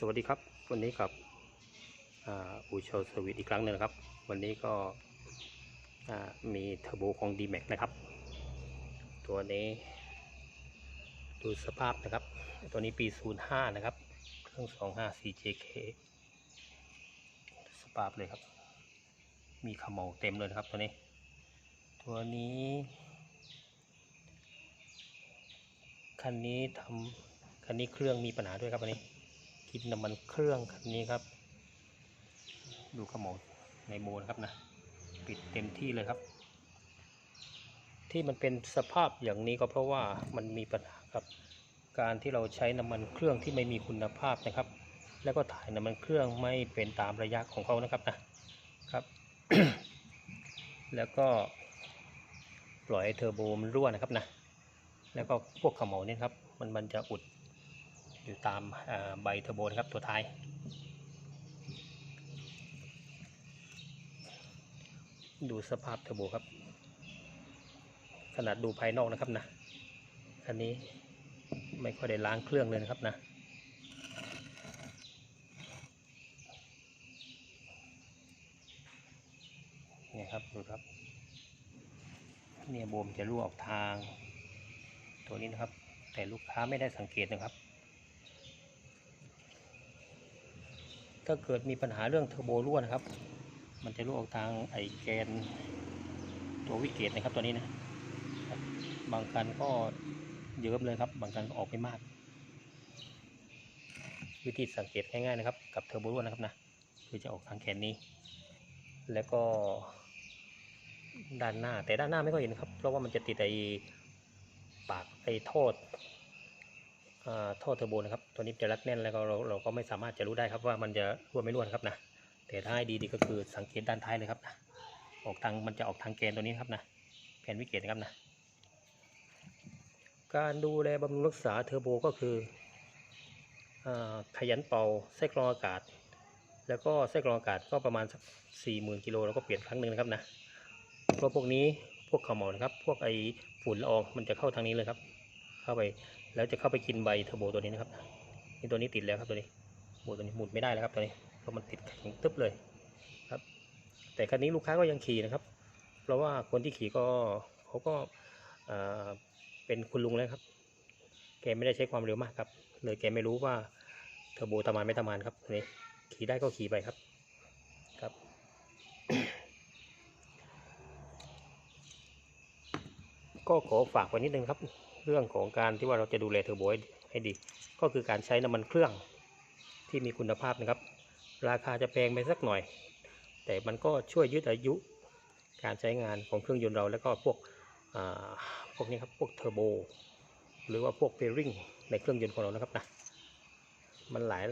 สวัสดีครับ วันนี้กับอูโชสวิตอีกครั้งหนึ่งนะครับ วันนี้ก็มีเทอร์โบของ d m a x นะครับ ตัวนี้ ดูสภาพนะครับ ตัวนี้ปี 05 นะครับ เครื่อง 25 CJK สภาพเลยครับ มีขมเหลาเต็มเลยนะครับตัวนี้ ตัวนี้ คันนี้ทำคันนี้เครื่องมีปัญหาด้วยครับอันนี้ กินน้ำมันเครื่องคันนี้ครับ ดูขโมยในโบนครับนะ ปิดเต็มที่เลยครับ ที่มันเป็นสภาพอย่างนี้ก็เพราะว่ามันมีปัญหากับ การที่เราใช้น้ำมันเครื่องที่ไม่มีคุณภาพนะครับ แล้วก็ถ่ายน้ำมันเครื่องไม่เป็นตามระยะของเขานะครับนะครับ แล้วก็ปล่อยเทอร์โบมันรั่วนะครับนะแล้วก็พวกขมเหลาเนี่ยครับมันมันจะอุด อยู่ตามใบเทอร์โบนะครับตัวท้ายดูสภาพเทอร์โบครับ ขนาดดูภายนอกนะครับนะคันนี้ไม่ค่อยได้ล้างเครื่องเลยนะครับนะเนี่ยครับดูครับเนี่ยโบมจะรั่วออกทาง ตัวนี้นะครับ แต่ลูกค้าไม่ได้สังเกตนะครับ ถ้าเกิดมีปัญหาเรื่องเทอร์โบรั่วนะครับ มันจะรั่วออกทางไอแกนตัววิกเกตนะครับตัวนี้นะบบางคันก็เยิ้มเลยครับ บางคันก็ออกไม่มาก วิธีสังเกตง่ายๆนะครับ กับเทอร์โบรั่วนะครับนะ คือจะออกทางแขนนี้ แล้วก็ด้านหน้า แต่ด้านหน้าไม่ค่อยเห็นครับ เพราะว่ามันจะติดไอปากไอโทษอ่า ท่อเทอร์โบนะครับ ตัวนี้จะรัดแน่นแล้วก็เราเราก็ไม่สามารถจะรู้ได้ครับว่ามันจะรั่วไม่รั่วนะครับนะ แต่ถ้าให้ดีดีก็คือสังเกตด้านท้ายเลยครับนะ ออกทางมันจะออกทางแกนตัวนี้ครับนะแกนวิกเกตนะครับนะ การดูแลบำรุงรักษาเทอร์โบก็คือขยันเป่าไส้กรองอากาศ แล้วก็ไส้กรองอากาศก็ประมาณสักสี่หมื่นกิโลแล้วก็เปลี่ยนครั้งหนึ่งนะครับนะเพราะพวกนี้พวกขมเหลานะครับ พวกไอฝุ่นละอองมันจะเข้าทางนี้เลยครับ เข้าไป แล้วจะเข้าไปกินใบเทอร์โบตัวนี้นะครับนี่ตัวนี้ติดแล้วครับตัวนี้โบตัวนี้หมุนไม่ได้แล้วครับตัวนี้เพราะมันติดแข็งตึ๊บเลยครับ แต่คันนี้ลูกค้าก็ยังขี่นะครับ เพราะว่าคนที่ขี่ก็เขาก็เป็นคุณลุงแล้วครับ แกไม่ได้ใช้ความเร็วมากครับเลยแกไม่รู้ว่าเทอร์โบทำงานไม่ทำงานครับนี่ขี่ได้ก็ขี่ไปครับครับก็ขอฝากไว้นิดนึงครับ เรื่องของการที่ว่าเราจะดูแลเทอร์โบให้ดี ก็คือการใช้น้ำมันเครื่องที่มีคุณภาพนะครับ ราคาจะแพงไปสักหน่อย แต่มันก็ช่วยยืดอายุการใช้งานของเครื่องยนต์เราแล้วก็พวกพวกนี้ครับพวกเทอร์โบหรือว่าพวกเบริ่งในเครื่องยนต์ของเรานะครับนะมันหลาย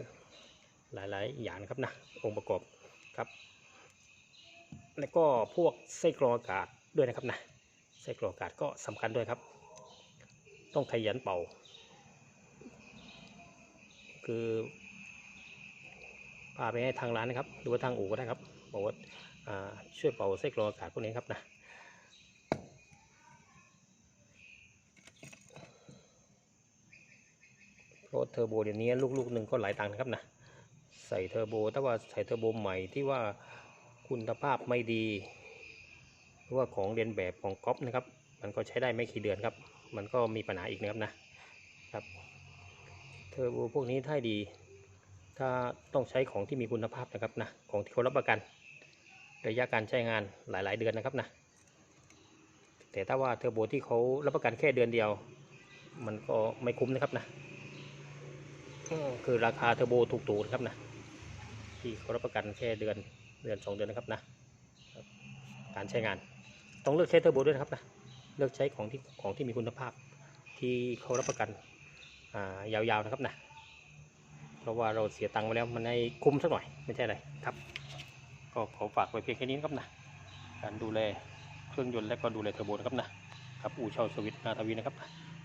หลายหลายอย่างนะครับนะองค์ประกอบครับ แล้วก็พวกไส้กรองอากาศด้วยนะครับนะไส้กรองอากาศก็สำคัญด้วยครับ ต้องขยันเป่า คือพาไปให้ทางร้านนะครับ หรือว่าทางอู่ก็ได้ครับบอกว่าช่วยเป่าไส้กรองอากาศพวกนี้ครับนะเพราะเทอร์โบเดี๋ยวนี้ลูกๆหนึ่งก็หลายตังค์นะครับนะใส่เทอร์โบถ้าว่าใส่เทอร์โบใหม่ที่ว่าคุณภาพไม่ดี หรือว่าของเรียนแบบของก๊อปนะครับ มันก็ใช้ได้ไม่กี่เดือนครับ มันก็มีปัญหาอีกนะครับนะครับ เทอร์โบพวกนี้ถ้าดี ถ้าต้องใช้ของที่มีคุณภาพนะครับนะของที่เขารับประกัน ระยะการใช้งานหลาย ๆ เดือนนะครับนะแต่ถ้าว่าเทอร์โบที่เขารับประกันแค่เดือนเดียว มันก็ไม่คุ้มนะครับนะคือราคาเทอร์โบถูกๆนะครับนะที่เขารับประกันแค่เดือนเดือนสองเดือนนะครับนะการใช้งานต้องเลือกใช้เทอร์โบด้วยนะครับนะ เลือกใช้ของที่ของที่มีคุณภาพที่เขารับประกันยาวๆนะครับนะเพราะว่าเราเสียตังค์ไปแล้วมันให้คุ้มสักหน่อยไม่ใช่อะไรครับ ก็ขอฝากไว้เพียงแค่นี้นครับนะการดูแลเครื่องยนต์และก็ดูแลเทอร์โบนะครับนะครับอู่เช่าสวิตนาทวีนะครับ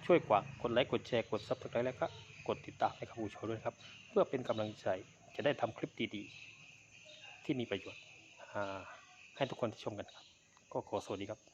ช่วยกว่ากดไลค์กดแชร์กดซับสไครต์แล้วก็กดติดตามให้กับอู่เช่าด้วยครับ เพื่อเป็นกำลังใจจะได้ทำคลิปดีๆ ที่มีประโยชน์ให้ทุกคนที่ชมกันครับ ก็ขอสวัสดีครับ